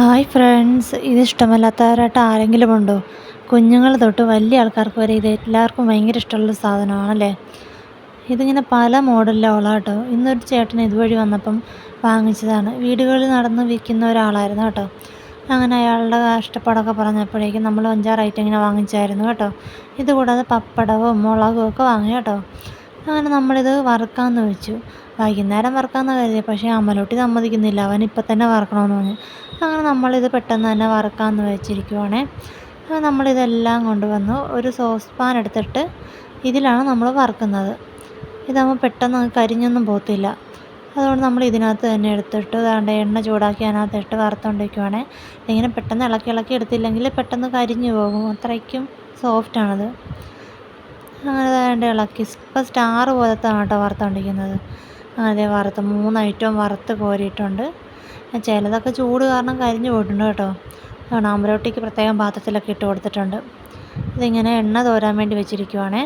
Hi friends ഇത് ഇഷ്ടമല്ലാത്തവരായിട്ട് ആരെങ്കിലും ഉണ്ടോ കുഞ്ഞുങ്ങൾ തൊട്ട് വലിയ ആൾക്കാർക്ക് വരെ ഇത് എല്ലാവർക്കും ഭയങ്കര ഇഷ്ടമുള്ള സാധനമാണല്ലേ? ഇതിങ്ങനെ പല മോഡലിലുള്ള കേട്ടോ ഇന്നൊരു ചേട്ടൻ ഇതുവഴി വന്നപ്പം വാങ്ങിച്ചതാണ്. വീടുകളിൽ നടന്ന് വിൽക്കുന്ന ഒരാളായിരുന്നു കേട്ടോ. അങ്ങനെ അയാളുടെ കഷ്ടപ്പാടൊക്കെ പറഞ്ഞപ്പോഴേക്കും നമ്മൾ അഞ്ചാറ് ഐറ്റം ഇങ്ങനെ വാങ്ങിച്ചായിരുന്നു കേട്ടോ. ഇതുകൂടാതെ പപ്പടവും മുളകും ഒക്കെ വാങ്ങി കേട്ടോ. അങ്ങനെ നമ്മളിത് വറുക്കാമെന്ന് വെച്ചു. വൈകുന്നേരം വറുക്കാമെന്ന് കരുതി. പക്ഷേ അമലോട്ടി സമ്മതിക്കുന്നില്ല. അവൻ ഇപ്പം തന്നെ വറുക്കണമെന്ന് പറഞ്ഞു. അങ്ങനെ നമ്മളിത് പെട്ടെന്ന് തന്നെ വറുക്കാമെന്ന് വെച്ചിരിക്കുവാണേ. അപ്പോൾ നമ്മളിതെല്ലാം കൊണ്ടുവന്നു. ഒരു സോസ് പാൻ എടുത്തിട്ട് ഇതിലാണ് നമ്മൾ വറുക്കുന്നത്. ഇതാകുമ്പോൾ പെട്ടെന്ന് കരിഞ്ഞൊന്നും പോകത്തില്ല. അതുകൊണ്ട് നമ്മൾ ഇതിനകത്ത് തന്നെ എടുത്തിട്ട് വേണ്ട എണ്ണ ചൂടാക്കി അതിനകത്തിട്ട് വറുത്തുകൊണ്ടിരിക്കുവാണേ ഇങ്ങനെ പെട്ടെന്ന് ഇളക്കി ഇളക്കി എടുത്തില്ലെങ്കിൽ പെട്ടെന്ന് കരിഞ്ഞു പോകും. അത്രയ്ക്കും സോഫ്റ്റാണത് അങ്ങനെ വേണ്ട ഇളക്കി. ഇപ്പം സ്റ്റാർ പോലത്താണ് കേട്ടോ വറുത്തുകൊണ്ടിരിക്കുന്നത് അതെ വറുത്ത് മൂന്ന് ഐറ്റവും വറുത്ത് കോരിയിട്ടുണ്ട്. ചിലതൊക്കെ ചൂട് കാരണം കരിഞ്ഞു പോയിട്ടുണ്ട് കേട്ടോ. അതാണ് അമരോട്ടിക്ക് പ്രത്യേകം പാത്രത്തിലൊക്കെ ഇട്ട് കൊടുത്തിട്ടുണ്ട്. ഇതിങ്ങനെ എണ്ണ തോരാൻ വേണ്ടി വെച്ചിരിക്കുവാണേ.